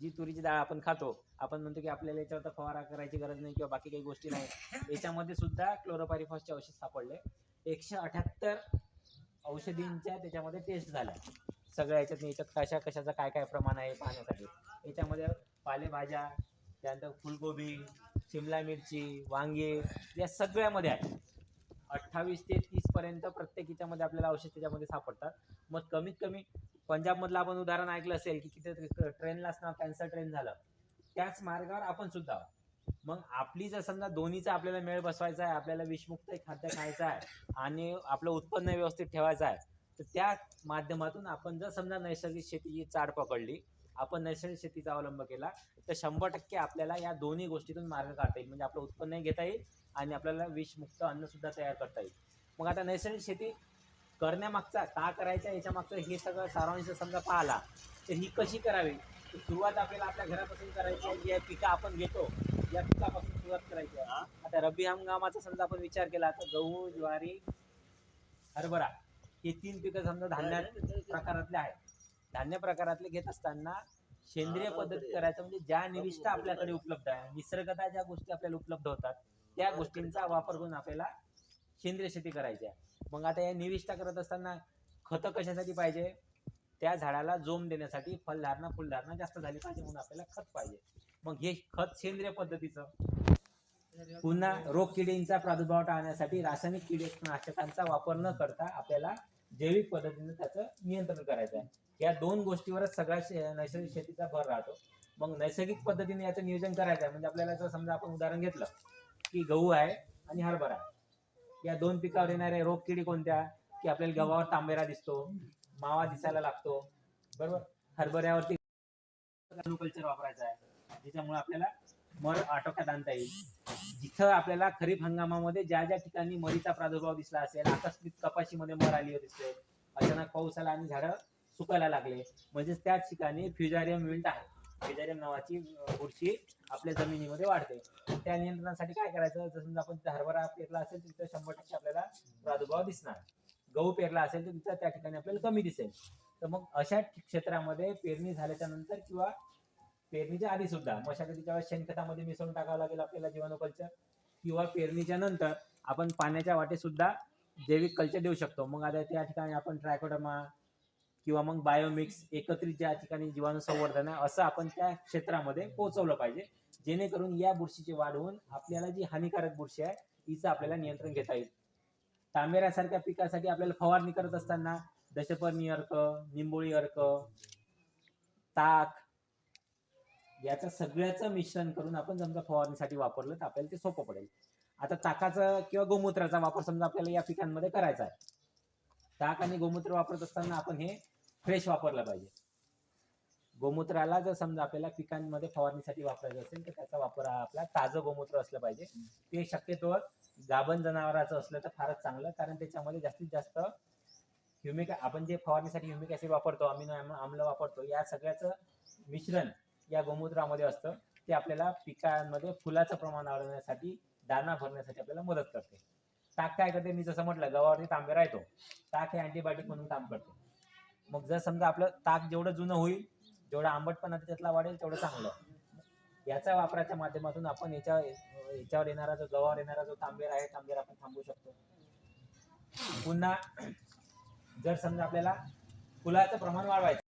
जी तुरीची डाळ आपण खातो आपण म्हणतो की आपल्याला याच्यावर तर फवारा करायची गरज नाही किंवा बाकी काही गोष्टी नाही. याच्यामध्ये सुद्धा क्लोरोपारिफॉसचे औषध सापडले. एकशे अठ्याहत्तर औषधींच्या त्याच्यामध्ये टेस्ट झाल्या. सगळ्या याच्यात याच्यात कशा कशाचं काय काय प्रमाण आहे पाहण्यासाठी. याच्यामध्ये पालेभाज्या त्यानंतर फुलगोबी शिमला मिरची वांगे या सगळ्यामध्ये आहे अठ्ठावीस ते तीस पर्यंत प्रत्येक याच्यामध्ये आपल्याला औषध त्याच्यामध्ये सापडतात. मग कमीत कमी पंजाबमधलं आपण उदाहरण ऐकलं असेल की तिथे ट्रेनलाच ना कॅन्सर ट्रेन झालं. त्याच मार्गावर आपण सुद्धा आहोत. मग आपली जर समजा दोन्हीचा आपल्याला मेळ बसवायचा आहे आपल्याला विषमुक्त खाद्य खायचं आहे आणि आपलं उत्पन्न व्यवस्थित ठेवायचं आहे तर त्या माध्यमातून आपण जर समजा नैसर्गिक शेतीची चाड पकडली आपण नैसर्गिक शेतीचा अवलंब केला तर शंभर टक्के आपल्याला या दोन्ही गोष्टीतून मार्ग काढता येईल. म्हणजे आपलं उत्पन्नही घेता येईल आणि आपल्याला विषमुक्त अन्न सुद्धा तयार करता येईल. मग आता नैसर्गिक शेती करण्यामागचा का करायचा याच्या मागचं हे सगळं सारांश समजा पाहिला तर ही कशी करावी? तर सुरुवात आपल्याला आपल्या घरापासून करायची आहे या पिकं आपण घेतो या पिकापासून सुरुवात करायची आहे. आता रब्बी हंगामाचा समजा आपण विचार केला तर गहू ज्वारी हरभरा हे तीन पिकं समजा धान्य प्रकारातले आहेत. धान्य प्रकारातले घेत असताना सेंद्रिय पद्धती करायचं म्हणजे ज्या निविष्ठा आपल्याकडे उपलब्ध आहे निसर्गता ज्या गोष्टी आपल्याला उपलब्ध होतात त्या गोष्टींचा वापर करून आपल्याला सेंद्रिय शेती करायची आहे मग आता या निविष्ठा करत असताना खतं कशासाठी पाहिजे? त्या झाडाला जोम देण्यासाठी फलधारणा फुलधारणा जास्त झाली पाहिजे म्हणून आपल्याला खत पाहिजे. मग हे खत सेंद्रिय पद्धतीचं. पुन्हा रोग किडींचा प्रादुर्भाव टाळण्यासाठी रासायनिक कीटकनाशकांचा वापर न करता आपल्याला जैविक पद्धतीने त्याचं नियंत्रण करायचं आहे. या दोन गोष्टीवरच सगळ्या नैसर्गिक शेतीचा भर राहतो. मग नैसर्गिक पद्धतीने याचं नियोजन करायचं आहे. म्हणजे आपल्याला जर समजा आपण उदाहरण घेतलं की गहू आहे आणि हरभरा. आहे. या दोन पिकावर येणाऱ्या रोग किडी कोणत्या? की आपल्याला गव्हावर तांबेरा दिसतो मावा दिसायला लागतो बरोबर? हरभऱ्यावरती कल्चर वापरायचा आहे. ज्याच्यामुळे आपल्याला मर आटोक्यात आणता येईल. जिथं आपल्याला खरीप हंगामामध्ये ज्या ज्या ठिकाणी मरीचा प्रादुर्भाव दिसला असेल आकस्मिक कपाशीमध्ये मर आली दिसते अचानक पाऊस आला आणि झाडं सुकायला लागले म्हणजेच त्याच ठिकाणी फ्युजारियम विंट आहे. फ्युजारियम नावाची बुरशी आपल्या जमिनीमध्ये वाढते. त्या नियंत्रणासाठी काय करायचं? जर समजा आपण हरभरा पेरला असेल तर तिथं शंभर टक्के आपल्याला प्रादुर्भाव दिसणार. गहू पेरला असेल तर तिथं त्या ठिकाणी आपल्याला कमी दिसेल. तर मग अशा क्षेत्रामध्ये पेरणी झाल्याच्यानंतर किंवा पेरणीच्या आधी सुद्धा मशागतीच्या वेळेस शेणखतामध्ये मिसळून टाकावं लागेल आपल्याला जीवाणू कल्चर किंवा पेरणीच्या नंतर आपण पाण्याच्या वाटे सुद्धा जैविक कल्चर देऊ शकतो. मग आता त्या ठिकाणी आपण ट्रायकोडमा किंवा मग बायोमिक्स एकत्रित ज्या ठिकाणी जीवाणू संवर्धन आहे असं आपण त्या क्षेत्रामध्ये पोहोचवलं पाहिजे. जेणेकरून या बुरशीची वाढ होऊन आपल्याला जी हानिकारक बुरशी आहे तिचं आपल्याला नियंत्रण घेता येईल. तांबेऱ्यासारख्या पिकासाठी आपल्याला फवारणी करत असताना दशपर्णी अर्क निंबोळी अर्क ताक याचं सगळ्याचं मिश्रण करून आपण समजा फवारणीसाठी वापरलं तर आपल्याला ते सोपं पडेल. आता ताकाचा किंवा गोमूत्राचा वापर समजा आपल्याला या पिकांमध्ये करायचा आहे. ताक आणि गोमूत्र वापरत असताना आपण हे फ्रेश वापरलं पाहिजे. गोमूत्राला जर समजा आपल्याला पिकांमध्ये फवारणीसाठी वापरायचं असेल तर त्याचा वापर हा आपला ताजं गोमूत्र असलं पाहिजे. ते शक्यतो गाभण जनावराचं असलं तर फारच चांगलं कारण त्याच्यामध्ये जास्तीत जास्त ह्युमिक आपण जे फवारणीसाठी ह्युमिक ऍसिड वापरतो अमिनो आम्ल वापरतो या सगळ्याचं मिश्रण या गोमूत्रामध्ये असतं. ते आपल्याला पिकांमध्ये फुलाचं प्रमाण वाढवण्यासाठी दाना भरण्यासाठी आपल्याला मदत करते. ताक काय करते? मी जसं म्हटलं गव्हावरती तांबे राहतो. ताक हे अँटीबायोटिक म्हणून काम करते. मग जर समजा आपलं ताक जेवढं जुनं होईल जेवढा आंबटपणा त्याच्यातला वाढेल तेवढं चांगलं. याचा वापराच्या माध्यमातून आपण याच्या याच्यावर येणारा जो गव्हावर येणारा जो तांबेर आहे तांबेर आपण थांबवू शकतो. पुन्हा जर समजा आपल्याला फुलाचं प्रमाण वाढवायचं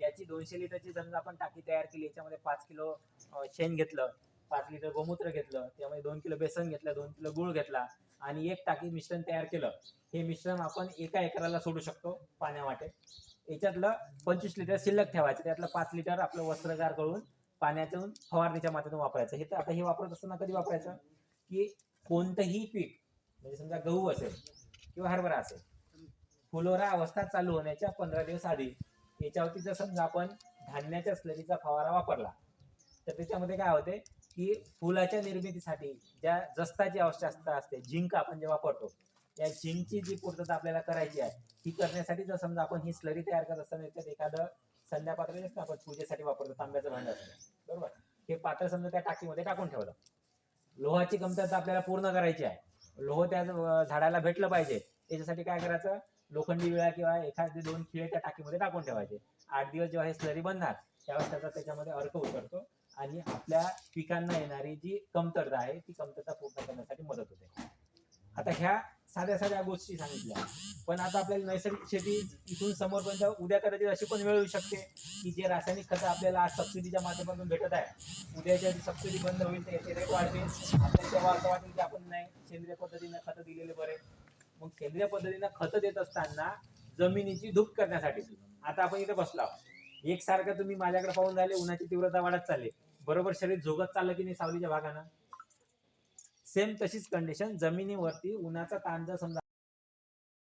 याची दोनशे लिटरची समजा आपण टाकी तयार केली याच्यामध्ये पाच किलो शेण घेतलं. पाच लिटर गोमूत्र घेतलं त्यामध्ये दोन किलो बेसन घेतलं दोन किलो गुळ घेतला आणि एक टाकी मिश्रण तयार केलं. हे मिश्रण आपण एका एकराला सोडू शकतो पाण्यावाटे याच्यातलं पंचवीस लिटर शिल्लक ठेवायचं त्यातलं पाच लिटर आपलं वस्त्रगार करून पाण्यातून फवारणीच्या माध्यमातून वापरायचं. हे तर आता हे वापरत असताना कधी वापरायचं? की कोणतंही पीक म्हणजे समजा गहू असेल किंवा हरभरा असेल फुलोरा अवस्था चालू होण्याच्या पंधरा दिवस आधी याच्यावरती जर समजा आपण धान्याच्या स्लरीचा फवारा वापरला तर त्याच्यामध्ये काय होते? की फुलाच्या निर्मितीसाठी ज्या जस्ताची आवश्यकता असते झिंक आपण जे वापरतो या झिंकची जी पूर्तता आपल्याला करायची आहे ती करण्यासाठी जर समजा आपण ही स्लरी तयार करत असताना त्यात एखादं संध्या पात्र असतं आपण पूजेसाठी वापरतो तांब्याचं भांड असतं. बरोबर? हे पात्र समजा त्या टाकीमध्ये टाकून ठेवलं. लोहाची कमतरता आपल्याला पूर्ण करायची आहे. लोह त्या झाडाला भेटलं पाहिजे. त्याच्यासाठी काय करायचं? लोखंडी विळा किंवा एखादे दोन खिळे त्या टाकीमध्ये टाकून ठेवायचे. आठ दिवस जेव्हा हे स्लरी बनणार त्यावेळेस त्याचा त्याच्यामध्ये अर्क उतरतो. आणि आपल्या पिकांना येणारी जी कमतरता आहे ती कमतरता पूर्ण करण्यासाठी मदत होते. आता ह्या साध्या साध्या गोष्टी सांगितल्या. पण आता आपल्याला नैसर्गिक शेती इथून समोरपर्यंत उद्या कदाचित अशी पण वेळ येऊ शकते की जे रासायनिक खतं आपल्याला आज सबसिडीच्या माध्यमातून भेटत आहे उद्याच्या सबसिडी बंद होईल तर याचे रेट वाढतील. आपल्याला तेव्हा असं वाटेल की आपण नाही सेंद्रिय पद्धतीनं खतं दिलेले बरे. मग सेंद्रिय पद्धतीनं खतं देत असताना जमिनीची धूप करण्यासाठी. आता आपण इथे बसलो आहोत. एकसारखं तुम्ही माझ्याकडे पाहून झाले उन्हाची तीव्रता वाढत चालली. बरोबर शरीर झोगत चाललं की नाही सावलीच्या भागानं? सेम तशीच कंडिशन जमिनीवरती उन्हाचा ताण जर समजा